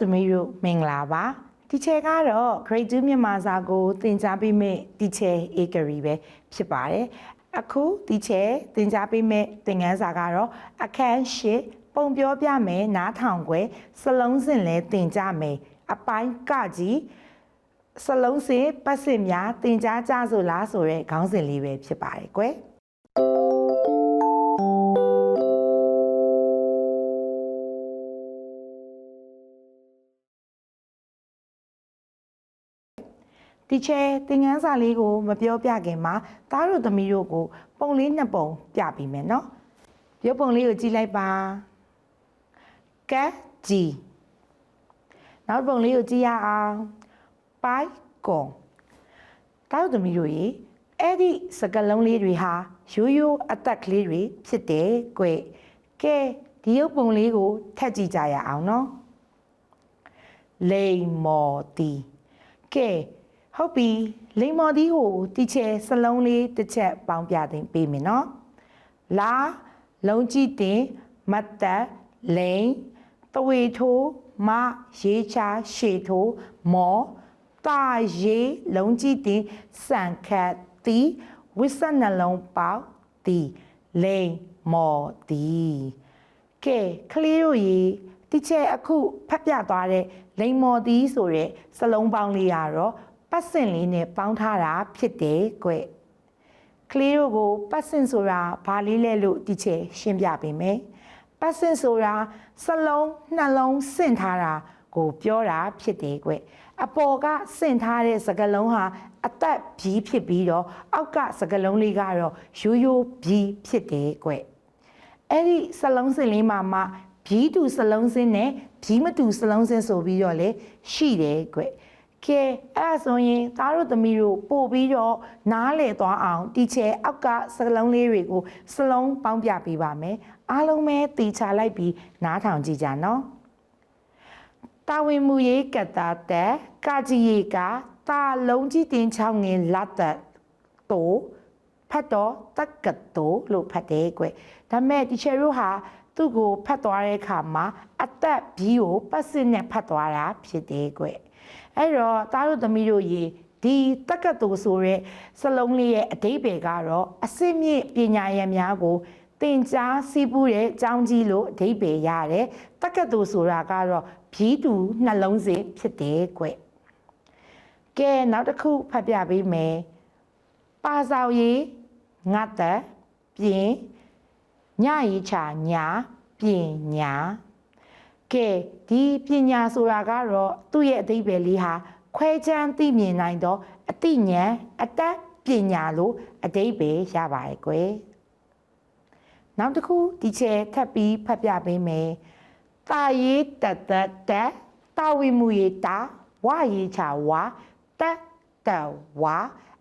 တို့သမီးတို့မင်္ဂလာပါဒီချေကတော့ grade 2မြန်မာစာကိုသင်ကြားပေးမယ့်ဒီချေ Akery ပဲဖြစ်ပါတယ်အခုဒီချေသင်ကြားပေးမယ့်သင်ခန်းစာကတော့အခန်း၈ပုံပြောပြမယ်နားထောင်ခွဲစလုံးစင်လဲသင်ကြားမယ်အပိုင်းကကြီးစလုံးစင်ပတ်စစ်များသင်ကြားကြဆိုလားဆိုတဲ့ခေါင်းစဉ်လေးပဲဖြစ်ပါတယ်ကွယ် တီချဲသင်ငန်းစာလေးကိုမပြောပြခင်မှာသားတို့သမီးတို့ကို ပုံလေးနှစ်ပုံပြပေးမယ်နော်ရုပ်ပုံလေးကိုကြည့်လိုက်ပါကက်ကြီးနောက်ပုံလေးကိုကြည့်ရအောင်ပိုက်ကွန်သားတို့သမီးတို့ရေအဲ့ဒီစကလုံးလေးတွေဟာရိုးရိုးအသက်ကလေးတွေဖြစ်တယ်ကွကဲဒီရုပ်ပုံလေးကိုထပ်ကြည့်ကြရအောင်နော်လိမ္မော်တီကဲ ဟုတ်ပြီလိမ္မော်တီကိုတီချဲစလုံးလေးတစ်ချက်ပေါင်းပြသိပေးမယ်နော်လာလုံးကြည့်တင်မတ်တက်လိန်တဝေထိုးမရေးချာရှေထိုးမော်တာရေးလုံးကြည့်တင်စံခတ်တီဝိဆနှလုံးပေါက်တီလိမ္မော်တီကဲကလေးတို့ရေတိကျအခုဖတ်ပြသွားတဲ့လိန်မော်တီးဆိုတဲ့စလုံးပေါင်းလေးကတော့ ပတ်စင်လေးနဲ့ပေါင်းထားတာဖြစ်တယ်ကွကလေးတို့ကိုပတ်စင်ဆိုတာဘာလေးလဲလို့တိကျရှင်းပြပေးမယ်ပတ်စင်ဆိုတာစလုံးနှလုံးစင့်ထားတာကိုပြောတာဖြစ်တယ်ကွအပေါ်ကစင့်ထားတဲ့စကလုံးဟာအသက်ဘီးဖြစ်ပြီးတော့အောက်ကစကလုံးလေးကတော့ရိုးရိုးဘီးဖြစ်တယ်ကွအဲ့ဒီစလုံးစင်လေးမှာမှဘီးတူစလုံးစင်းနဲ့ဘီးမတူစလုံးစင်းဆိုပြီးတော့လေရှိတယ်ကွ ကဲအဲ့ဒါဆိုရင်သားတို့သမီးတို့ပို့ပြီးတော့နားလေသွားအောင်တီချဲအောက်ကစလုံးလေးတွေကိုစလုံးပေါင်းပြပေးပါမယ်အားလုံးပဲတီချလိုက်ပြီးနားထောင်ကြည့်ကြနော်တာဝန်မူရေးကတ္တာတက်ကကြီးရီကတာလုံးကြီးတင်ချောင်းငင်လက်သက်တိုဖတ်တော့တက်ကတိုလို့ဖတ်တယ်ကွဒါပေမဲ့တီချယ်တို့ဟာသူ့ကိုဖတ်သွားတဲ့အခါမှာအသက်ဘီးကိုပတ်စစ်နဲ့ဖတ်သွားတာဖြစ်တယ်ကွ အဲ့တော့သားတို့သမီးတို့ရေဒီတက်ကတိုဆိုတဲ့စလုံးလေးရဲ့အတိတ်ပဲကတော့အစစ်မြင့်ပညာရံများကိုသင်ကြားစီးပူးတဲ့အကြောင်းကြီးလို့အဓိပ္ပာယ်ရတယ်တက်ကတိုဆိုတာကတော့ဘီးတူနှလုံးစင်ဖြစ်တယ်ကွကဲနောက်တစ်ခုဖတ်ပြပေးမယ်ပါဆောင်ရီငတ်သက်ပြင်ညရီချာညာပညာ ကဲဒီပညာဆိုတာကတော့သူ့ရဲ့အဓိပ္ပာယ်လေးဟာခွဲခြမ်းသိမြင်နိုင်သောအသိဉာဏ်အတတ်ပညာလို့အဓိပ္ပာယ်ရပါတယ်ကွယ်နောက်တစ်ခုဒီချဲထပ်ပြီးဖတ်ပြပေးမယ်တာရေးတတ်တတ်တက်တာဝိမှုရေးတာဝရေးချာဝတက်တဝ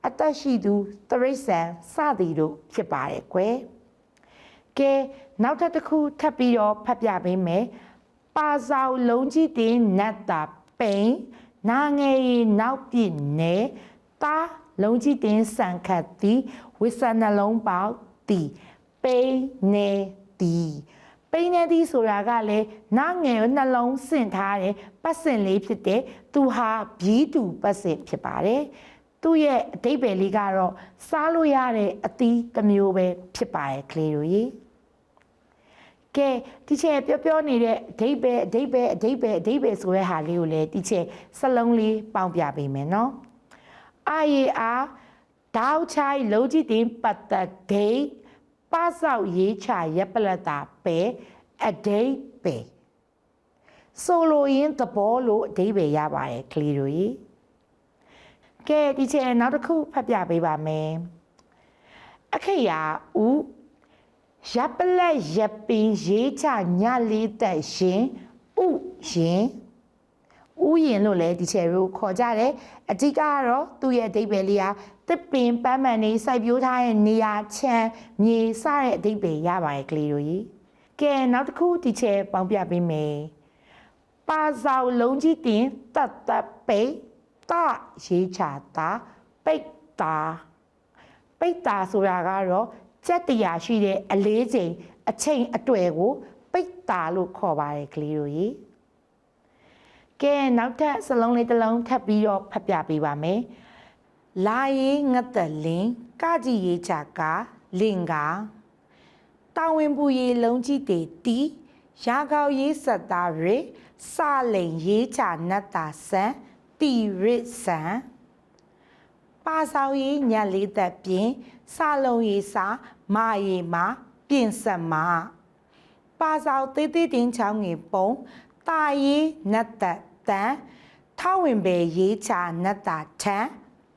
အသက်ရှိသူတရိษံစသည်တို့ဖြစ်ပါတယ်ကွယ်ကဲနောက်ထပ်တစ်ခုထပ်ပြီးတော့ဖတ်ပြပေးမယ် ပါဆောင်လုံးကြီးတင်နတ်တာပိန်နာငယ်ရီနောက်ပြည့်နေတာလုံးကြီးတင်စံခတ်သည်ဝိဆနှလုံးပေါက်သည်ပိန်နေသည်ပိန်းနေသည်ဆိုတာကလည်းနာငယ်နှလုံးစင့်ထားတဲ့ပတ်စင်လေးဖြစ်တဲ့သူဟာဘီးတူပတ်စင်ဖြစ်ပါတယ်သူ့ရဲ့အတိတ်ပဲလေးကတော့စားလို့ရတဲ့အသီးတစ်မျိုးပဲဖြစ်ပါတယ်ကလေးတို့ရေ ကဲတီချယ်ပြောပြောနေတဲ့အဓိပ္ပာယ်အဓိပ္ပာယ်အဓိပ္ပာယ်အဓိပ္ပာယ်ဆိုတဲ့ဟာလေးကိုလည်းတီချယ်စလုံးလေးပေါင်းပြပေးမယ်နော်အာရီအားတောက်ချိုင်လုံးကြည့်တင်ပတ်သက်ဂိတ်ပဆောက်ရေးချရပ်ပလက်တာပဲအဓိပ္ပာယ်ဆိုလိုရင်းသဘောလို့အဓိပ္ပာယ်ရပါတယ်ကလေးတို့ရေကဲဒီချင်နောက်တစ်ခုဖတ်ပြပေးပါမယ်အခေယာဦး ရပ်ပလက်ရပ်ပင်ရေးချညလေးတက်ရှင်ဥရင်ဥယင်လို့လည်းဒီချယ်တို့ခေါ်ကြတယ်အဓိကကတော့သူ့ရဲ့အဓိပ္ပာယ်လေးဟာတစ်ပင်ပန်းမှန်နေစိုက်ပျိုးထားတဲ့နေရာချမ်းမြေစတဲ့အဓိပ္ပာယ်ရပါတယ်ကလေးတို့ကြီးကဲနောက်တစ်ခုဒီချယ်ပေါင်းပြပေးမယ်ပါဆောင်လုံးကြီးတင်တတ်တတ်ပိတ်တရေးချတာပိတ်တာပိတ်တာဆိုတာကတော့ ကြက်တရားရှိတဲ့အလေးချိန်အချိန်အတွေ့ကို ပိတ်တာလို့ခေါ်ပါတယ်ကလေးတို့ကြီးကဲနောက်ထပ်စလုံးလေးတစ်လုံးထပ်ပြီးတော့ဖတ်ပြပေးပါမယ်လာရေးငတ်တလင်းကကြည်ရေးချာကလင်ကတာဝန်ပူရေးလုံးကြီးတေတီရာကောက်ရေးဆက်သားရစလိန်ရေးချာနတ်တာဆန်တီရစ်ဆန် ပါဆောင်ရေးညက်လေးသက်ပြင်စလုံးရေးစာမာရေးမှာပြင်ဆက်မှာပါဆောင်သေးသေးတင်းချောင်းငယ်ပုံတာရေးနတ်သက်တန်ထဝင်ပဲရေးချာနတ်တာထန်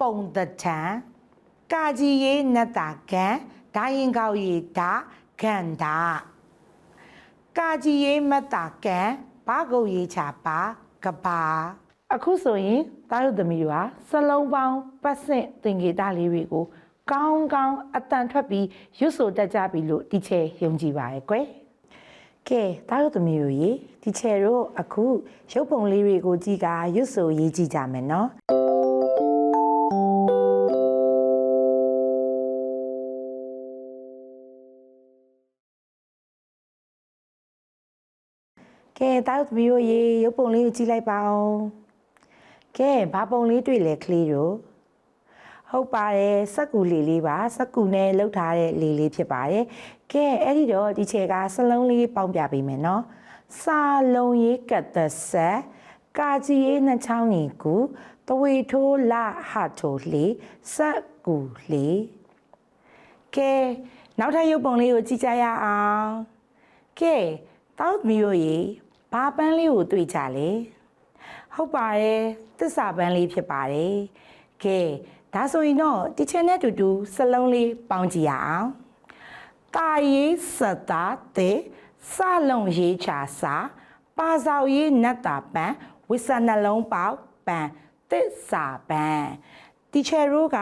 ပုံတထန်ကာကြီးရေးနတ်တာကန်ဒိုင်းရင်ကောက်ရေးဓာဂန္ဓာကာကြီးရေးမတ်တာကန်ဘာကုတ်ရေးချာပါကဘာအခုဆိုရင် တားရုသမီးတို့ဟာစလုံးပေါင်းပတ်စင့်သင်္ကေတလေးတွေကိုကောင်းကောင်းအတန်ထွက်ပြီးရွတ်ဆိုတတ်ကြပြီလို့တီချေယုံကြည်ပါရဲ့ကွယ်ကဲတားရုပ်သမီးတို့ရေဒီချယ်တို့အခုရုပ်ပုံလေးတွေကိုကြည့်ကရွတ်ဆိုရေးကြည့်ကြမယ်နော်ကဲတားရုပ်သမီးတို့ရေရုပ်ပုံလေးကိုကြည့်လိုက်ပါအောင် ကဲဘာပုံလေးတွေ့လဲကလေးတို့ဟုတ်ပါတယ်စက်ကူလေးလေးပါစက်ကူနဲ့လှုပ်ထားတဲ့လေးလေးဖြစ်ပါတယ်ကဲအဲ့ဒီတော့ဒီချေကစလုံးလေးပေါင်းပြပေးမယ်နော်စာလုံးရေးကတ်သက်ဆက်ကာကြီးရေးနှချောင်းကြီးကူတဝေထိုးလာဟာထိုးလေးစက်ကူလေးကဲနောက်ထပ်ရုပ်ပုံလေးကိုကြည့်ကြရအောင်ကဲတောက်မီရိုရေဘာပန်းလေးကိုတွေ့ကြလဲ ဟုတ်ပါတယ်သစ္စာပန်းလေးဖြစ်ပါတယ်ကဲဒါဆိုရင်တော့ဒီချက်နဲ့အတူတူစလုံးလေးပေါင်းကြည့်ရအောင်တာရေးစတာတဲ့စလုံးရေးချာစာပါဆောင်ရေးနတ်တာပန်းဝိဆနှလုံးပေါက်ပန်းသစ္စာပန်းတီချယ်ရိုးက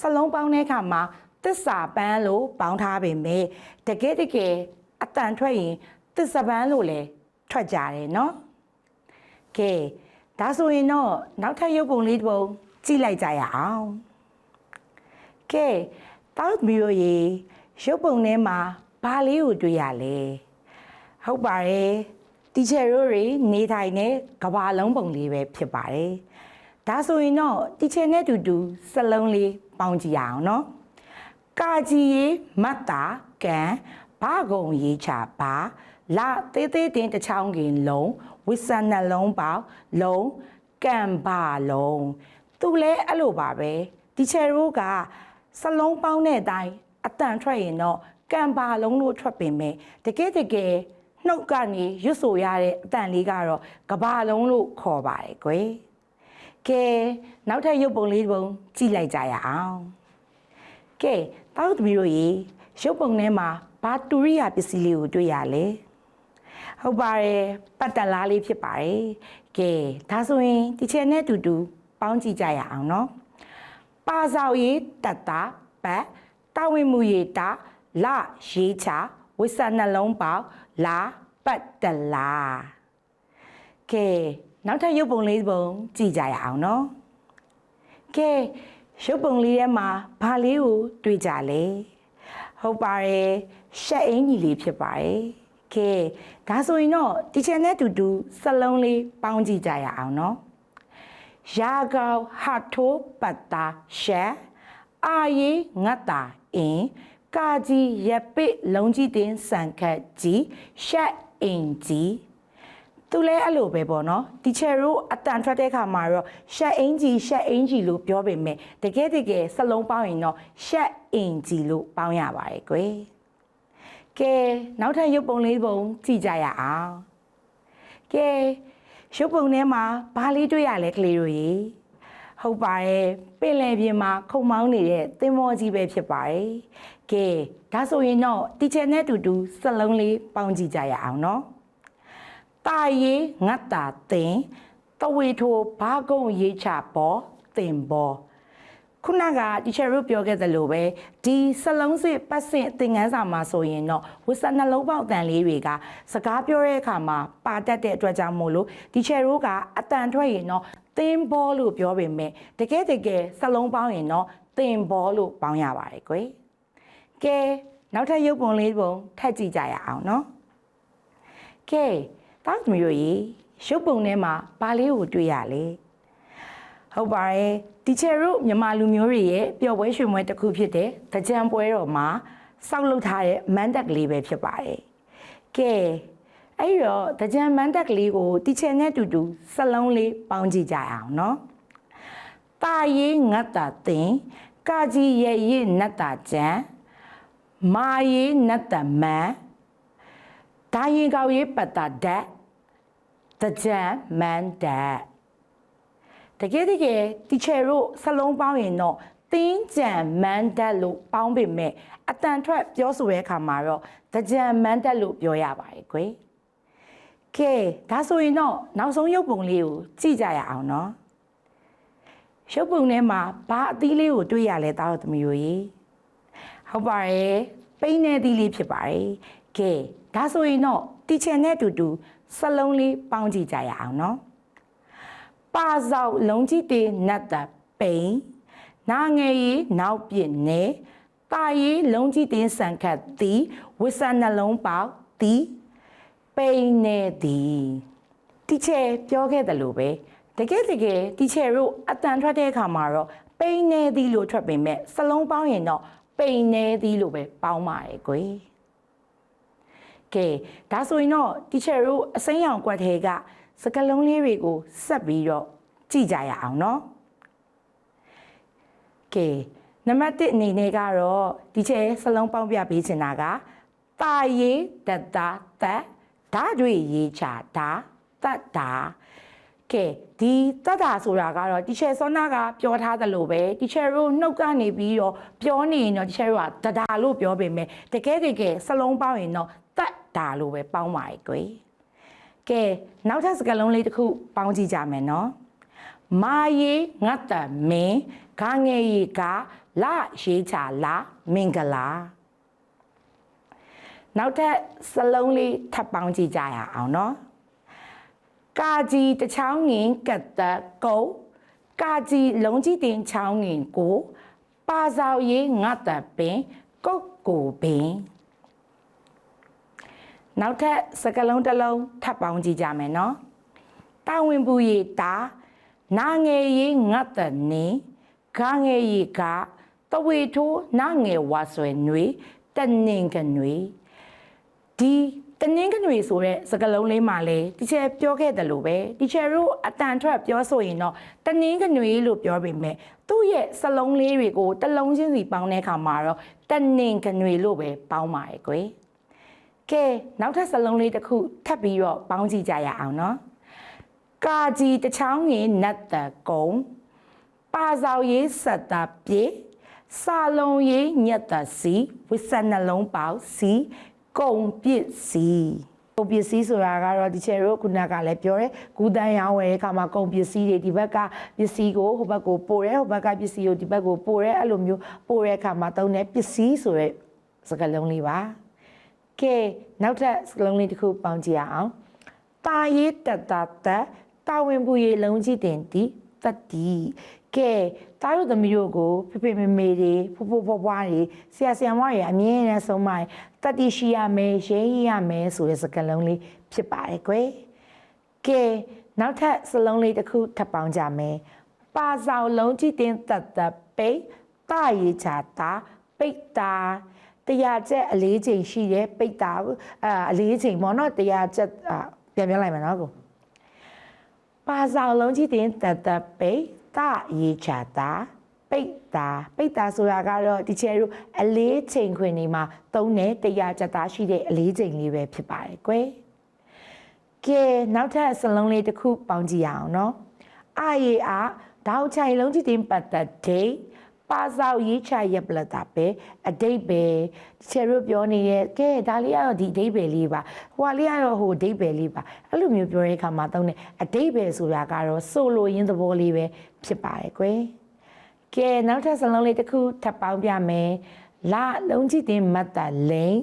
စလုံးပေါင်းတဲ့အခါမှာသစ္စာပန်းလို့ပေါင်းထားပေမဲ့တကယ်တကယ်အတန်ထွက်ရင်သစ္စာပန်းလို့လည်းထွက်ကြတယ်နော်ကဲ ဒါဆိုရင်တော့နောက်ထပ်ရုပ်ပုံလေးတစ်ပုံကြည့်လိုက်ကြရအောင်ကဲတောက်မီရိုရေရုပ်ပုံထဲမှာဘာလေးကိုတွေ့ရလဲဟုတ်ပါတယ်တီချယ်ရိုးတွေနေထိုင်တဲ့ကဘာလုံးပုံလေးပဲဖြစ်ပါတယ်ဒါဆိုရင်တော့တီချယ်နဲ့အတူတူစလုံးလေးပေါင်းကြည့်ရအောင်နော်ကာကြီးရေမတ်တာကန်ဘာကုံရေးချပါ လာသေးသေးတင်းတစ်ချောင်းကင်လုံးဝိဆန်နှလုံးပေါက်လုံးကံပါလုံးသူလဲအဲ့လိုပါပဲဒီချယ်ရိုးကစလုံးပေါင်းတဲ့အတိုင်းအတန်ထွက်ရင်တော့ကံပါလုံးလို့ထွက်ပင်မဲ့တကယ်တကယ်နှုတ်ကနေရွတ်ဆိုရတဲ့အတန်လေးကတော့ကဘာလုံးလို့ခေါ်ပါတယ်ကွယ်ကဲနောက်ထပ်ရုပ်ပုံလေးတစ်ပုံကြည့်လိုက်ကြရအောင်ကဲတောက်သမီးတို့ရေရုပ်ပုံထဲမှာဘာတူရိယာပစ္စည်းလေးကိုတွေ့ရလဲ ဟုတ်ပါတယ်ပတ်တန်လားလေးဖြစ်ပါတယ်ကဲဒါဆိုရင်ဒီချက်နဲ့အတူတူပေါင်းကြည့်ကြရအောင်နော်ပါဆောင်ရေးတတ်တာပတ်တာဝန်မူရေးတာလရေးချဝိဆာနှလုံးပေါက်လာပတ်တလားကဲနောက်ထပ်ရုပ်ပုံလေးပုံကြည့်ကြရအောင်နော်ကဲရုပ်ပုံလေးထဲမှာဘာလေးကိုတွေ့ကြလဲဟုတ်ပါတယ်ရှက်အင်ကြီးလေးဖြစ်ပါတယ် ကဲဒါဆိုရင်တော့ဒီချန်နဲ့အတူတူစလုံးလေးပေါင်းကြည့်ကြရအောင်နော်ရာကောက်ဟာထိုးပတ်တာရှက်အာရီငတ်တာအင်းကာကြီးရပိလုံးကြီးတင်စံခတ်ကြီးရှက်အင်ကြီးသူလဲအဲ့လိုပဲပေါ့နော်တီချယ်တို့အတန်ထွက်တဲ့ခါမှာတော့ရှက်အင်ဂျီရှက်အင်ဂျီလို့ပြောပေမဲ့တကယ်တကယ်စလုံးပေါင်းရင်တော့ရှက်အင်ဂျီလို့ပေါင်းရပါတယ်ကွယ် ကဲနောက်ထပ်ရုပ်ပုံလေးပုံကြည့်ကြရအောင်ကဲရုပ်ပုံထဲမှာဘာလေးတွေ့ရလဲကလေးတို့ရေဟုတ်ပါတယ်ပင်လယ်ပြင်မှာခုံမောင်းနေတဲ့သင်္ဘောကြီးပဲဖြစ်ပါတယ်ကဲဒါဆိုရင်တော့တီချယ်နဲ့အတူတူစလုံးလေးပေါင်းကြည့်ကြရအောင်နော်တာရီငတ်တာတင်တဝေထိုဘာကုံရေးချပေါ်တင်ပေါ် ခုနကတီချာတို့ပြောခဲ့သလိုပဲဒီစလုံးစစ်ပတ်စင်သင်ငန်းစာမှာဆိုရင်တော့ဝစ်စနှလုံးပေါက်တန်လေးတွေကစကားပြောတဲ့အခါမှာပါတတ်တဲ့အတွက်ကြောင့်မို့လို့တီချာတို့ကအတန်ထွက်ရင်တော့သင်ဘောလို့ပြောပေမဲ့တကယ်တကယ်စလုံးပေါင်းရင်တော့သင်ဘောလို့ပေါင်းရပါတယ်ကွယ်ကဲနောက်ထပ်ရုပ်ပုံလေးပုံထပ်ကြည့်ကြရအောင်နော်ကဲတောက်သမီးတို့ရေရုပ်ပုံထဲမှာဘာလေးကိုတွေ့ရလဲဟုတ်ပါတယ် တီချာတို့မြန်မာလူမျိုးတွေရဲ့ပျော်ပွဲရွှင်ပွဲတစ်ခုဖြစ်တဲ့တကြံပွဲတော်မှာစောက်လုပ်ထားတဲ့မန်တက်ကလေးပဲဖြစ်ပါတယ်ကဲအဲ့တော့တကြံမန်တက်ကလေးကိုတီချာနဲ့အတူတူစက်လုံးလေးပေါင်းကြည့်ကြရအောင်နော်တာရေးငတ်တာတင်ကာကြီးရဲ့ရဲ့နတ်တာကြံမာရေးနတ်တမန်ဒါရင်ကောက်ရေးပတ်တာဓာတ်တကြံမန်ဓာတ် တကယ်တကယ်တီချယ်တို့စလုံးပေါင်းရင်တော့တင်းကြံမန်ဓာတ်လို့ပေါင်းပေမဲ့အတန်ထွက်ပြောဆိုတဲ့အခါမှာတော့တကြံမန်ဓာတ်လို့ပြောရပါတယ်ကွယ်ကဲဒါဆိုရင်တော့နောက်ဆုံးရုပ်ပုံလေးကိုကြည့်ကြရအောင်နော်ရုပ်ပုံထဲမှာဘာအသီးလေးကိုတွေ့ရလဲတားတော်သမီးတို့ရေဟုတ်ပါတယ်ပိန်းနေသီးလေးဖြစ်ပါတယ်ကဲဒါဆိုရင်တော့တီချန်နဲ့အတူတူစလုံးလေးပေါင်းကြည့်ကြရအောင်နော် ပါဆောက်လုံးကြီးတေနတ်တပိန်နာငယ်ရီနောက်ပြစ်နေတာရီလုံးကြီးတင်းဆန်ခတ်သည်ဝစ်ဆန်နှလုံးပေါက်သည်ပိန်နေသည်တီချေပြောခဲ့တယ်လို့ပဲတကယ်တကယ်တီချေတို့အတန်ထွက်တဲ့အခါမှာတော့ပိန်နေသည်လို့ထွက်ပေမဲ့စလုံးပေါင်းရင်တော့ပိန်နေသည်လို့ပဲပေါင်းပါတယ်ကွယ်ကဲဒါဆိုရင်တော့တီချေတို့အစိမ်းရောင်ကွက်ထဲက စကလုံးလေးတွေကိုဆက်ပြီးတော့ကြည့်ကြရအောင်နော်ကဲနံပါတ်1အနေနဲ့ကတော့ဒီချက်စလုံးပေါင်းပြပေးချင်တာကတာရေးတတသက်ဓာတ်တွေရေးချတာတတ်တာကဲဒီတတ်တာဆိုတာကတော့ဒီချက်စောနာကပြောထားသလိုပဲဒီချက်တို့နှုတ်ကနေပြီးတော့ပြောနေရင်တော့ဒီချက်တို့ကတတာလို့ပြောပေမဲ့တကယ်တကယ်စလုံးပေါင်းရင်တော့တတ်တာလို့ပဲပေါင်းပါရဲ့ကွယ် ကဲနောက်ထပ်စကားလုံးလေးတစ်ခုပေါင်းကြည့်ကြမယ်နော်မာယေငတ်တမင်းခါငယ်ရီကလာရေးချလာမင်္ဂလာနောက်ထပ်စလုံးလေးထပ်ပေါင်းကြည့်ကြရအောင်နော်ကာကြီးတချောင်းငင်ကတ်တကုတ်ကာကြီးလုံးကြီးတင်ချောင်းငင်ကို ပါဆောင်ရေးငတ်တပင်ကုတ်ကိုပင် နောက်ထပ်စကလုံးတစ်လုံးထပ်ပေါင်းကြည့်ကြမယ်နော်တာဝန်ပူရီတာနာငယ်ရီငတ်တနေခါငယ်ရီကတဝေထိုးနာငယ်ဝါဆွဲနွေတနင်္ဂနွေဒီတနင်္ဂနွေဆိုတဲ့စကားလုံးလေးမှာလေတီချာပြောခဲ့တယ်လို့ပဲတီချာတို့အတန်ထွက်ပြောဆိုရင်တော့တနင်္ဂနွေလို့ပြောပေမဲ့သူ့ရဲ့စလုံးလေးတွေကိုတစ်လုံးချင်းစီပေါင်းတဲ့အခါမှာတော့တနင်္ဂနွေလို့ပဲပေါင်းပါရဲ့ကွယ် ကဲနောက်ထပ်စလုံးလေးတစ်ခုထပ်ပြီးတော့ပေါင်းကြည့်ကြရအောင်နော်ကာကြီးတချောင်းငင်နတ်တကုံပါဆောင်ရေးဆက်တာပြေစာလုံးရေးညက်တစီဝိဆန်နှလုံးပေါက်စီကုံပစ်စီကုံပစ္စည်းဆိုတာကတော့ဒီချေတို့ခုနကလည်းပြောတယ်ဂူတန်းရောင်းဝယ်တဲ့အခါမှာကုံပစ္စည်းတွေဒီဘက်ကပစ္စည်းကိုဟိုဘက်ကိုပို့ရဲဟိုဘက်ကပစ္စည်းကိုဒီဘက်ကိုပို့ရဲအဲ့လိုမျိုးပို့ရဲအခါမှာသုံးတဲ့ပစ္စည်းဆိုတဲ့စကားလုံးလေးပါ ကဲနောက်ထပ်စကားလုံးလေးတစ်ခုပေါင်းကြည့်ရအောင်တာရေးတတတက်တာဝန်ပူရေးလုံးကြီးတင်တီတတ်တီကဲတားတို့သမီးတို့ကိုဖေဖေမေမေတွေဖိုးဖိုးဖွားဖွားတွေဆရာဆရာမတွေအမြဲတမ်းဆုံးမတတ်တီရှိရမယ်ရင်းရမယ်ဆိုတဲ့စကားလုံးလေးဖြစ်ပါတယ်ကွယ်ကဲနောက်ထပ်စလုံးလေးတစ်ခုထပ်ပေါင်းကြမယ်ပါဆောင်လုံးကြီးတင်တတ်တပိတ်တာရေးချတာပိတ်တာ တရားချက်အလေးချိန်ရှိတယ်ပိတ်တာအာအလေးချိန်ပေါ့နော်တရားချက်အာပြန်ပြောလိုက်မယ်နော်ကိုပါဆောင်လုံးကြီးတင်တတပိတ်တရေချတာပိတ်တာပိတ်တာဆိုတာကတော့ဒီချဲတို့အလေးချိန်ခွင်နေမှာသုံးတဲ့တရားချက်သားရှိတဲ့အလေးချိန်လေးပဲဖြစ်ပါတယ်ကွယ်ကဲနောက်ထပ်စလုံးလေးတစ်ခုပေါင်းကြည့်ရအောင်နော်အာရေအားတောက်ချိုင်လုံးကြီးတင်ပတ်သက်တဲ့ ပါဆောင်ရေးချရပလတာပဲအတိတ်ပဲဒီချဲတို့ပြောနေတဲ့ကဲဒါလေးကတော့ဒီအတိတ်ပဲလေးပါဟိုကလေးကတော့ဟိုအတိတ်ပဲလေးပါအဲ့လိုမျိုးပြောတဲ့အခါမှာသုံးတဲ့အတိတ်ပဲဆိုတာကတော့ဆိုလိုရင်းသဘောလေးပဲဖြစ်ပါတယ်ကွယ်ကဲနောက်ထပ်စလုံးလေးတစ်ခုထပ်ပေါင်းပြမယ်လာလုံးကြီးတင်မတ်တလိန်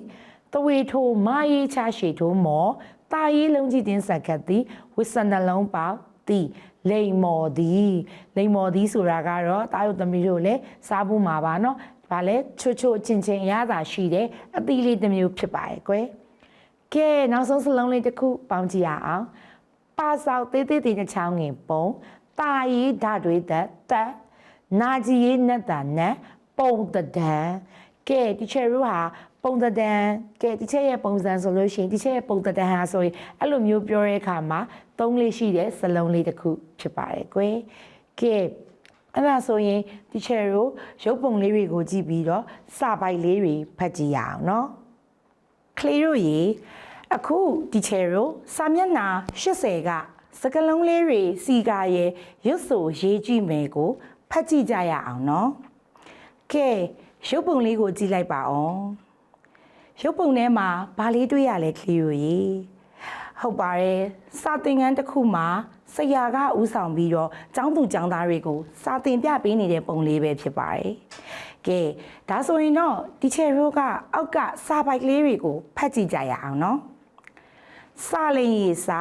တဝေထိုးမာရေးချရှိထိုးမော်တာရေးလုံးကြီးတင်ဆက်ကတ်သည်ဝစ်စန္ဒလုံးပေါက်သည် လိမ်မော်သည်လိမ်မော်သည်ဆိုတာကတော့တားရုံသမီးတို့လည်းစားဖို့မှာပါနော်ဒါလည်းချွတ်ချွတ်ချင်းချင်းအရသာရှိတယ်အသီးလေးတစ်မျိုးဖြစ်ပါတယ်ကွယ်ကဲနောက်ဆုံးစလုံးလေးတစ်ခုပေါင်းကြည့်ရအောင်ပါဆောက်သေးသေးသေးနဲ့ချောင်းငင်ပုံတာရီဓာတွေသက်သက်နာကြီးရေးနတ်တာနတ်ပုံတဒံကဲတီချာရူဟာ ပုံတဒံကဲဒီချေရဲ့ပုံစံဆိုလို့ရှိရင်ဒီချေရဲ့ပုံတဒံဟာဆိုရင်အဲ့လိုမျိုးပြောတဲ့အခါမှာသုံးလေးရှိတဲ့စလုံးလေးတစ်ခုဖြစ်ပါတယ်ကွယ်ကဲအဲ့ဒါဆိုရင်ဒီချေတို့ရုပ်ပုံလေးတွေကိုကြည့်ပြီးတော့စာပိုက်လေးတွေဖတ်ကြည့်ရအောင်နော်ကလေးတို့ရေအခုဒီချေရိုစာမျက်နှာ80ကစကလုံးလေးတွေစီကာရဲ့ရွတ်ဆိုရေးကြည့်မယ်ကိုဖတ်ကြည့်ကြရအောင်နော်ကဲရုပ်ပုံလေးကိုကြည့်လိုက်ပါအောင် ရုပ်ပုံထဲမှာဘာလေးတွေ့ရလဲကလေးတို့ရေဟုတ်ပါတယ်စာသင်ခန်းတစ်ခုမှာဆရာကဥဆောင်ပြီးတော့ကျောင်းသူကျောင်းသားတွေကိုစာသင်ပြပေးနေတဲ့ပုံလေးပဲဖြစ်ပါတယ်ကဲဒါဆိုရင်တော့ဒီချယ်ရိုးကအောက်ကစာပိုက်ကလေးတွေကိုဖတ်ကြည့်ကြရအောင်နော်စာလင်ရေစာ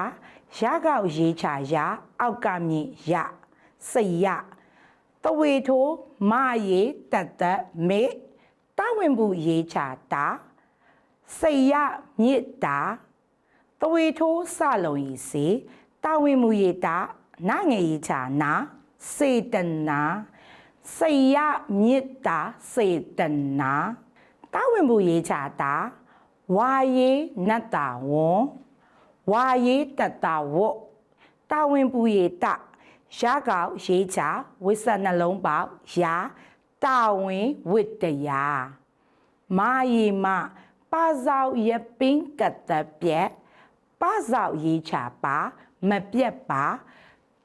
ရကောက်ရေးချရအောက်ကမြင့်ရစိတ်ရတဝေထိုးမရေတတ်တတ်မေတဝင်ဘူးရေးချတာ စိတ်ရမြစ်တာတဝေထိုးစလုံးရီစေတဝင်မှုရေတာနငယ်ရေးချနာစေတနာစိတ်ရမြစ်တာစေတနာတဝင်ဘူးရေးချတာဝါရေနတ်တာဝွန်ဝါရေးတတဝတ်တာဝန်ပူရတရကောက်ရေးချဝိဆနှလုံးပေါက်ရာတာဝန်ဝိတ္တရာမာရီမ ပါဇောက်ရပင်းကတ္တပြက်ပါဇောက်ရေးချပါမပြက်ပါ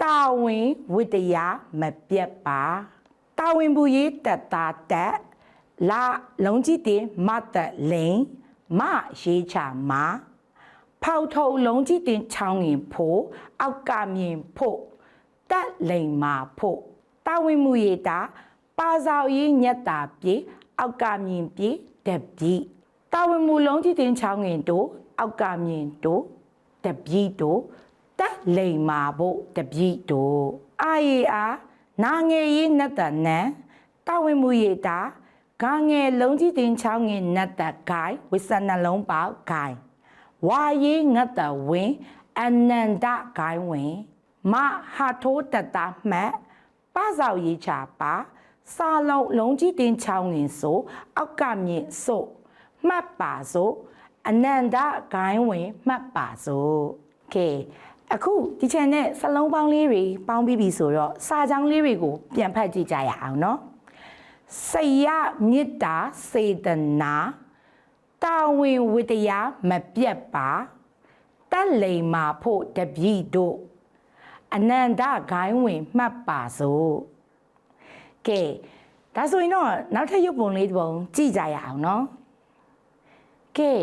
တာဝန်ဝိတ္တရာမပြက်ပါတာဝန်ပူရေးတတတက်လာလုံးကြီးတင်မတ်တလိန်မရေးချမာဖောက်ထုတ်လုံးကြီးတင်ချောင်းငင်ဖို့အောက်ကမြင်ဖို့တက်လိမ်မာဖို့တာဝန်မှုရတာပါဇောက်ရေးညက်တာပြေအောက်ကမြင်ပြေတပြီ တာဝန်မှုလုံးကြီးတင်ချောင်းငင်တို့အောက်ကမြင်တို့တပြီတို့တက်လိမ်မာဖို့တပြီတို့အာရီအားနာငယ်ရေးနတ်တနန်တာဝန်မှုရတာဂါငယ်လုံးကြီးတင်ချောင်းငင်နတ်တဂိုင်ဝိဆနှလုံးပေါက်ဂိုင်ဝါရေးငတ်တဝင်းအနန္တဂိုင်းဝင်မဟာထိုးတတမှတ်ပဇောက်ရေးချပါစာလုံးလုံးကြီးတင်ချောင်းငင်ဆိုအောက်ကမြင့်ဆို မှတ်ပါဆိုအနန္တဂိုင်းဝင်မှတ်ပါဆိုကဲအခုဒီချန်နဲ့စလုံးပေါင်းလေးတွေပေါင်းပြီးပြီဆိုတော့စာကြောင်းလေးတွေကို ပြန်ဖတ်ကြည့်ကြရအောင်နော်စိတ်ရမေတ္တာစေတနာတာဝန်ဝတ္တရားမပြတ်ပါတက်လိမ်မာဖို့တပြည့်တို့အနန္တဂိုင်းဝင်မှတ်ပါစို့ကဲဒါဆိုရင်တော့နောက်ထပ်ရုပ်ပုံလေးတစ်ပုံကြည့်ကြရအောင်နော် ကဲ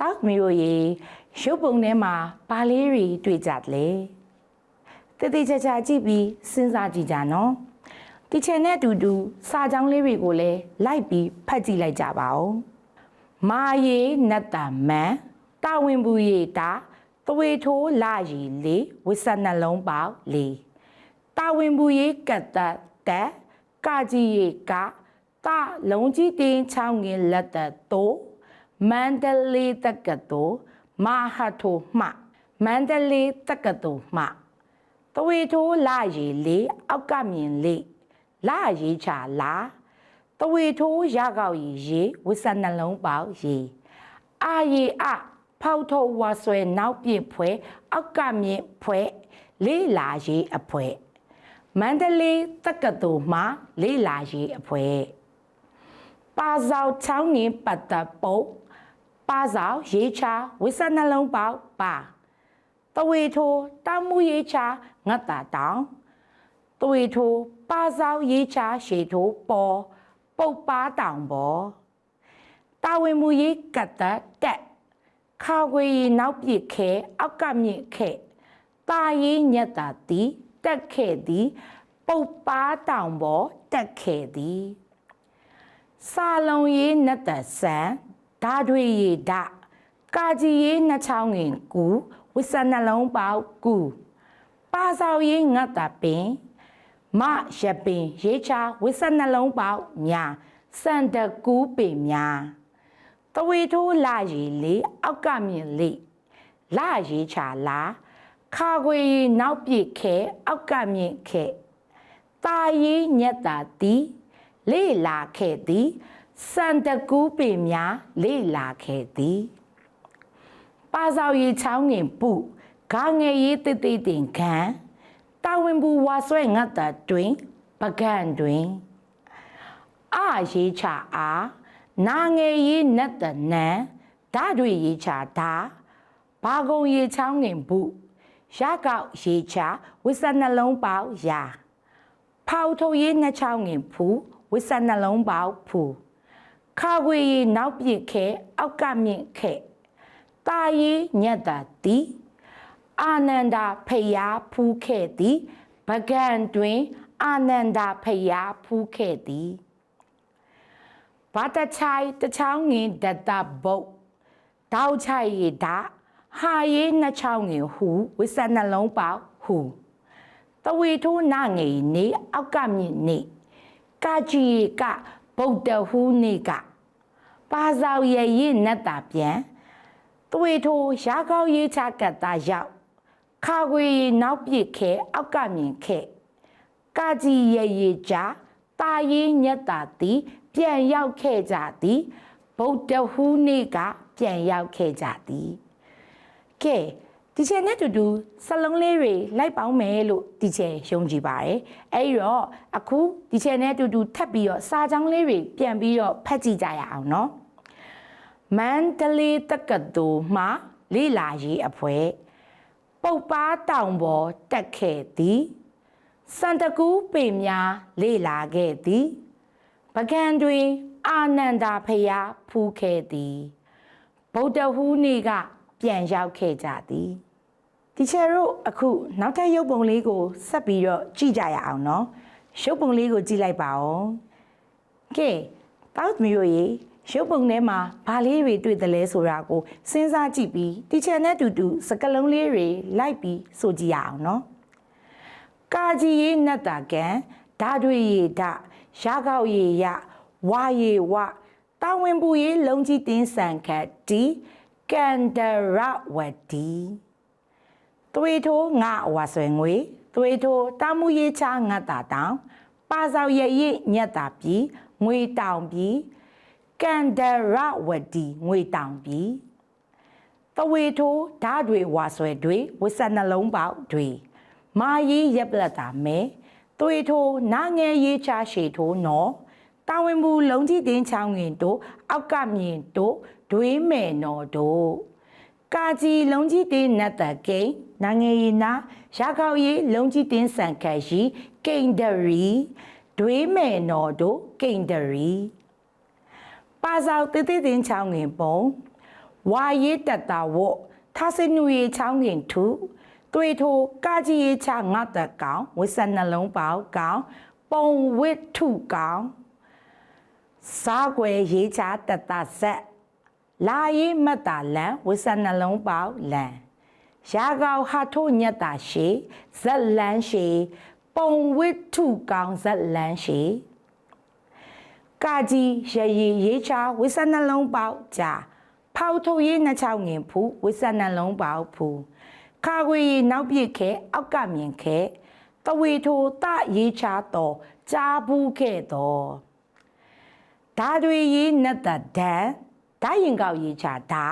တောက်မျိုးရေရုပ်ပုံထဲမှာဘာလေးတွေတွေ့ကြတယ်လဲတတိချာချာကြည့်ပြီးစဉ်းစားကြည့်ကြနော်ဒီချင်တဲ့အတူတူစာကြောင်းလေးတွေကိုလည်းလိုက်ပြီးဖတ်ကြည့်လိုက်ကြပါဦးမာယေနတ္တမန်တာဝန်ဘူးရေတာတဝေထိုးလာရီလေးဝိဆနှလုံးပေါက်လေးတာဝန်ဘူးရေကတ္တတက်ကာကြီးရေကတာလုံးကြီးတင်းချောင်းငင်လက်သက်တိုး မန္တလေးတက္ကသိုလ်မဟာထိုမှမန္တလေးတက္ကသိုလ်မှတဝေထိုးလာရီလေးအောက်ကမြင်လေးလာရီချလာတဝေထိုးရကောက်ရီရေဝစ်ဆနှလုံးပေါက်ရေအာရီအဖောက်ထုတ်ဝါဆွဲနောက်ပြစ်ဖွဲအောက်ကမြင့်ဖွဲလေးလာရေအဖွဲမန္တလေးတက္ကသိုလ်မှာလေးလာရေအဖွဲပါဇောက်ချောင်းငင်ပတ်တပုတ် ပါဇောက်ရေချာဝစ်ဆနှလုံးပေါက်ပါတဝေထိုးတောင်မူရေချာငတ်တာတောင်တဝေထိုးပါဇောက်ရေချာရှေထိုးပေါ်ပုတ်ပါတောင်ပေါ်တာဝန်မူရေးကတ်တတက်ခါခွေရီနောက်ပြစ်ခဲအောက်ကမြင့်ခဲတာရေးညက်တာတီတက်ခဲ့သည် ပုတ်ပါတောင်ပေါ်တက်ခဲ့သည်စာလုံးရေးနတ်တဆန် ဓာတွေရီဓာကာကြီးရေးနှချောင်းငင်ကူဝိဆနှလုံးပေါက်ကူပါဆောင်ရေးငတ်တာပင်မရပင်ရေးချဝိဆက်နှလုံးပေါက်ညာစန္ဒကူးပင်ညာတဝေထိုးလာရီလေးအောက်ကမြင်လေးလာရေးချလာခါခွေရီနောက်ပြစ်ခဲအောက်ကမြင့်ခဲတာရီညက်တာတီလေလာခဲ့သည် စန္တကူးပင်များလေလာခဲ့သည်ပါဆောင်ရီချောင်းငင်ပုဂါငယ်ရေးတိတိတင်ခံတာဝန်ဘူးဝါဆွဲငတ်တာတွင်ပကန့်တွင်အာရေးချအားနာငယ်ရေးနတ်တနန်ဓာတွေရေးချတာဘာကုံရေးချောင်းငင်ပုရကောက်ရေးချဝိစနှလုံးပေါရာဖောက်ထုတ်ရေးနှချောင်းငင်ဖူဝိစနှလုံးပေါဖူ ခါခွေရေးနောက်ပြစ်ခဲအောက်ကမြင့်ခဲတာရီညက်တာတီအာနန္ဒာဖယားဖူးခဲ့သည်ပကံတွင်အာနန္ဒာဖယားဖူးခဲ့သည်ဘာတချိုင်တချောင်းငင်ဒတဘုတ်တောက်ချိုင်ရတာဟာရေးနှစ်ချောင်းငင်ဟူဝိစနှလုံးပေါဟူတဝေထိုးနာငယ်နေအောက်ကမြင့်နေကာကြီးကဗုဒ္ဓဟူနေက ပါဇောက်ရဲ့ရနတ်တာပြန်သွေထိုရာကောက်ရေးချကတ်သားရောက်ခါခွေနောက်ပြစ်ခဲအောက်ကမြင်ခဲကာကြီးရရေချာတာရေးညက်တာတီပြန်ရောက်ခဲ့ကြသည်ဗုဒ္ဓဟူးနေ့ကပြန်ရောက်ခဲ့ကြသည်ကဲဒီချင်နဲ့တူတူစလုံးလေးတွေလိုက်ပေါင်းမယ်လို့ဒီချင်ယုံကြည်ပါတယ်အဲဒီတော့အခုဒီချင်နဲ့တူတူထပ်ပြီးတော့စာကြောင်းလေးတွေပြန်ပြီးတော့ဖတ်ကြည့်ကြရအောင်နော် မန္တလေးတက္ကသိုလ်မှလေ့လာရေးအဖွဲ့ပုပ်ပါတောင်ပေါ်တက်ခဲ့သည်စန္တကူးပေများလေ့လာခဲ့သည်ပကံတွင်အာနန္ဒာဖယားဖူးခဲ့သည်ဗုဒ္ဓဟူးနေ့ကပြန်ရောက်ခဲ့ကြသည်ဒီချယ်တို့အခုနောက်ထပ်ရုပ်ပုံလေးကိုဆက်ပြီးတော့ကြည့်ကြရအောင်နော်ရုပ်ပုံလေးကိုကြည့်လိုက်ပါဦးကဲတောက်မျိုးရေရု ပ်ပုံထဲမှာဘာလေးတွေတွေ့တယ်လဲဆိုတာကိုစဉ်းစားကြည့်ပြီးဒီချယ်နဲ့အတူတူစကလုံးလေးတွေလိုက်ပြီးဆိုကြည့်ရအောင်နော်ကာကြီးရေးနတ်တာကန်ဓာတွေရေဓာရာကောက်ရေရဝါရေဝတာဝန်ပူရေးလုံးကြီးတင်းဆန်ခတ်ဒီကန်ဒရဝတီသွေးထိုးငါဝါဆွေငွေသွေးထိုးတာမှုရေးချငတ်တာတောင်ပါဆောင်ရရညက်တာပြီးငွေတောင်ပြီး ကန်ဒရဝတီငွေတောင်ပြီးတဝေထိုးဓာတ်တွေဝါဆွဲတွေဝစ်ဆက်နှလုံးပေါက်တွေမာရီရက်ပလက်တာမဲသွေထိုးနာငယ်ရေးချရှေထိုးနော်တာဝန်မူလုံးကြီးတင်းချောင်းငင်တို့အောက်ကမြင်တို့ဒွေးမယ်နော်တို့ကာကြီးလုံးကြီးတင်းနတ်တကိန်းနာငယ်ရီနာရကောက်ရီလုံးကြီးတင်းဆန်ခတ်ရီကိန်ဒရီဒွေးမယ်နော်တို့ကိန်ဒရီ ပါဆောင်တေးသေးတင်ချောင်းငင်ပုံဝါရေးတတဝတ်ထားစနူရေချောင်းငင်ထုတွေ့ထိုကာကြီးရေချငတ်တကောင်ဝစ်စနှလုံးပေါကောင်ပုံဝစ်ထုကောင်စားွယ်ရေးချတတဆက်လာရေးမတ်တာလန်ဝစ်စနှလုံးပေါလန်ရာ ကောင်ဟာထိုညက်တာရှိဇက်လန်းရှိပုံဝစ်ထုကောင်ဇက်လန်းရှိကာကြီးရရီရေးချဝိစနှလုံးပေါက်ကြာဖောက်ထုတ်ရေးနှချောင်းငင်ဖူဝိစနှလုံးပေါက်ဖူခါခွေရီနောက်ပြစ်ခဲအောက်ကမြင်ခဲတဝေထိုတရေးချတော့ကြားဘူးခဲ့တော့ဓာတွေရေးနတ်တဒန်ဓာရင်ကောက်ရေးချဓာ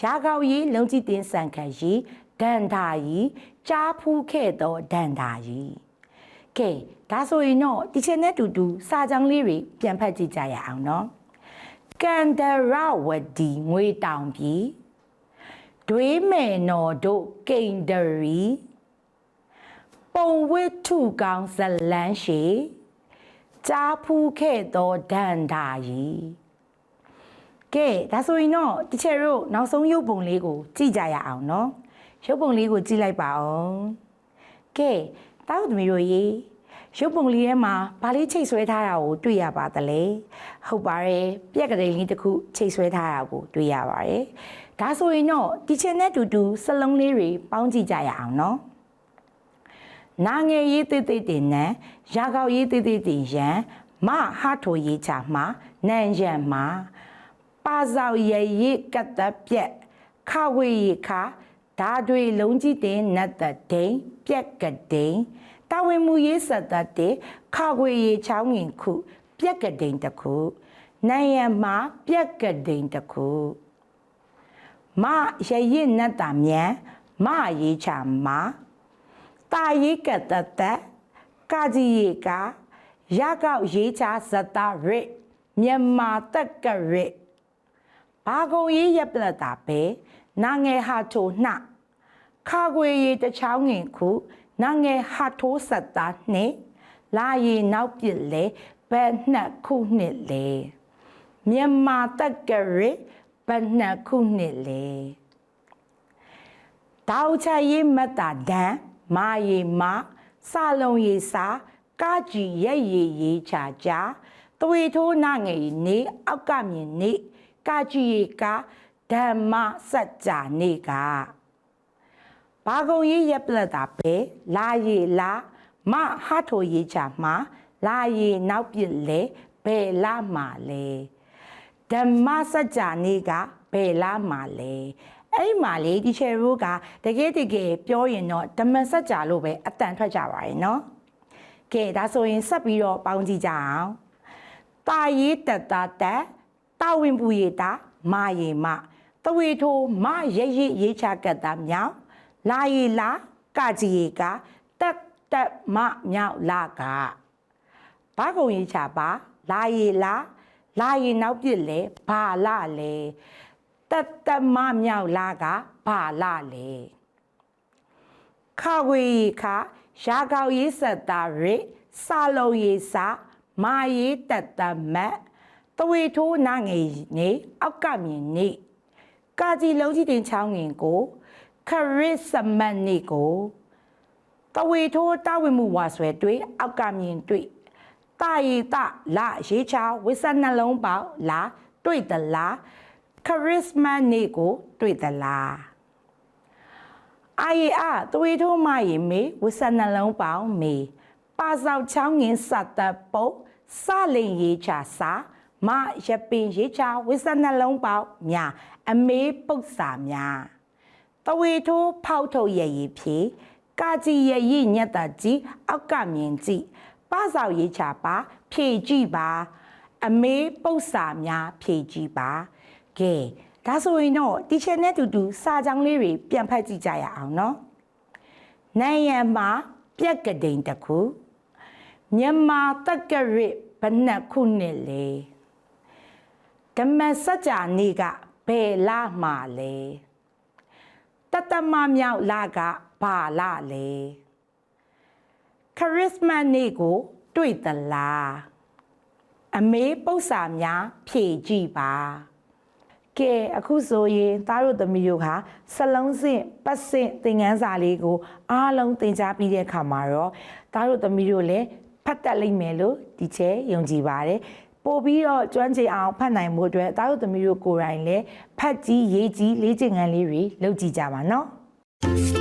ရာကောက်ရေးလုံးကြည့်တင်ဆန်ခတ်ရေးဒန်ဓာကြီးကြားဖူးခဲ့တော့ဒန်ဓာကြီးကဲ ဒါဆိုရင်တော့ဒီချက်နဲ့တူတူစာကြောင်းလေးတွေပြန်ဖတ်ကြည့်ကြရအောင်နော်ကန်ဒရဝတီငွေတောင်ပြီဒွေးမယ်နော်တို့ကိန်ဒရီပုံဝစ်ထုကောင်ဇလန်းရှိကြားဖူးခဲ့တော့ဒန်ဒါကြီးကဲဒါဆိုရင်တော့ဒီချက်တို့နောက်ဆုံးရုပ်ပုံလေးကိုကြည့်ကြရအောင်နော်ရုပ်ပုံလေးကိုကြည့်လိုက်ပါအောင်ကဲတောက်သမီးတို့ရေ ရုပ်ပုံလေးထဲမှာဗာလေးချိတ်ဆွဲထားတာကိုတွေ့ရပါသလဲဟုတ်ပါတယ်ပြက်ကလေးလေးတစ်ခုချိတ်ဆွဲထားတာကိုတွေ့ရပါတယ်ဒါဆိုရင်တော့ဒီချင်နဲ့တူတူစလုံးလေးတွေပေါင်းကြည့်ကြရအောင်နော်နာငယ်ရေးတိတ်တိတ်တင်နန်းရာကောက်ရေးတိတ်တိတ်တင်ရန်မဟာထိုရေးချမှာနန်ရန်မှာပါဇောက်ရရကတ်တပြက်ခဝေရခဓာတွေလုံးကြီးတင်နတ်သက်ဒိန် ပြက်ကဒိန်တာဝန်မူရေးဆက်သက်တဲ့ခါခွေရေချောင်းငင်ခု ပြက်ကဒိန်တစ်ခုနိုင်ရမှာပြက်ကဒိန်တစ်ခုမရရင်နတ်တာမြန်မရေးချမှာတာရေးကတတကာကြီးရေကရကောက်ရေးချဇတရစ်မြန်မာတက်ကရစ်ဘာကုံရေးရပလတာပဲနာငယ်ဟာထိုနှ ခါခွေရေတချောင်းငင်ခုနာငယ်ဟာထိုးစက်တာနှင့်လာရီနောက်ပြစ်လေဘယ်နှစ်ခုနှစ်လေမြန်မာတက်ကရစ်ဘယ်နှစ်ခုနှစ်လေတောက်ချရေးမတ်တာဒန်မာရီမစလုံးရီစာကာကြည်ရဲ့ရီရီချာချာသွေထိုးနာငယ်နေအောက်ကမြင်နေကာကြည်ရီကဓမ္မစัจ जा နေက ဘာကုံရေးရပလက်တာပဲလာရီလာမဟာထိုရေးချာမှာလာရီနောက်ပြစ်လေဘယ်လာမှာလဲဓမ္မစัจ जा နေကဘယ်လာမှာလဲအဲ့ဒီမှာလေဒီချယ်ရိုးကတကယ်တကယ်ပြောရင်တော့ဓမ္မစัจ जा လို့ပဲအတန်ထွက်ကြပါရဲ့နော်ကဲဒါဆိုရင်ဆက်ပြီးတော့ပေါင်းကြည့်ကြအောင်တာရေးတတတက်တာဝင်ပူရီတာမာရီမတဝေထိုမရရရေးချကတ်တာမြောက် လာရီလာကကြီးရီကတက်တက်မမြောက်လာကဘာကုံရေးချပါလာရီလာလာရီနောက်ပြစ်လေဘာလာလေတက်တက်မမြောက်လာကဘာလာလေခါဝေရီခရှားကောက်ရေးဆက်တာရစ်စာလုံးရေးစာမာရေးတက်တမတ်တဝေထိုးနာငယ်နေအောက်ကမြင်နေကာကြီးလုံးကြီးတင်ချောင်းငင်ကို ခရစ်စမတ်နေကိုတဝေထိုးတာဝင်မှုဝါဆွဲတွေ့အောက်ကမြင်တွေ့တာရီတလာရေးချဝိစနှလုံးပေါက်လာတွေ့သလားခရစ်မတ်နေ့ကို တွေ့သလားအာရီအာတဝေထိုးမရီမေဝိစနှလုံးပေါက်မေပါဆောက်ချောင်းငင်စတ်တပုတ်စလင်ရေးချစာမရပင်ရေးချဝိစနှလုံးပေါက်မြအမေပုတ်စာများ တဝေထိုးဖောက်ထုတ်ရည်ရည်ဖြေကာကြီးရည်ရည်ညက်တာကြီးအောက်ကမြင်ကြည့်ပဆောက်ရေးချပါ ဖြေကြည့်ပါ အမေပု္ပ္ပစာများဖြေကြည့်ပါကဲဒါဆိုရင်တော့တီချာနဲ့တူတူစာကြောင်းလေးတွေပြန်ဖတ်ကြည့်ကြရအောင်နော်နိုင်ရန်မှာပြက်ကတိန်တစ်ခုမြန်မာတက်ကရစ်ဘယ်နှစ်ခုနှစ်လဲဓမ္မစကြာနေ့ကဘယ်လာမှာလဲ တတမမြောက်လာကဘာလာလဲခရစ်စမတ်နေ့ကို တွေ့သလားအမေပု္ပ္ပစာများဖြည့်ကြည့်ပါကဲအခုဆိုရင်သားတို့သမီးတို့ဟာစလုံးစင့်ပတ်စင့်သင်ခန်းစာလေးကို အားလုံးသင်ကြားပြီးတဲ့အခါမှာတော့သားတို့သမီးတို့လည်းဖတ်တတ်လိမ့်မယ်လို့ဒီချဲယုံကြည်ပါတယ် ပို့ပြီးတော့ကျွမ်းကျင်အောင်ဖတ်နိုင်မှုအတွက်သားတို့သမီးတို့ကိုယ်တိုင်လည်းဖတ်ကြည့်ရေးကြည့်လေ့ကျင့်ခန်းလေးတွေလုပ်ကြည့်ကြပါနော်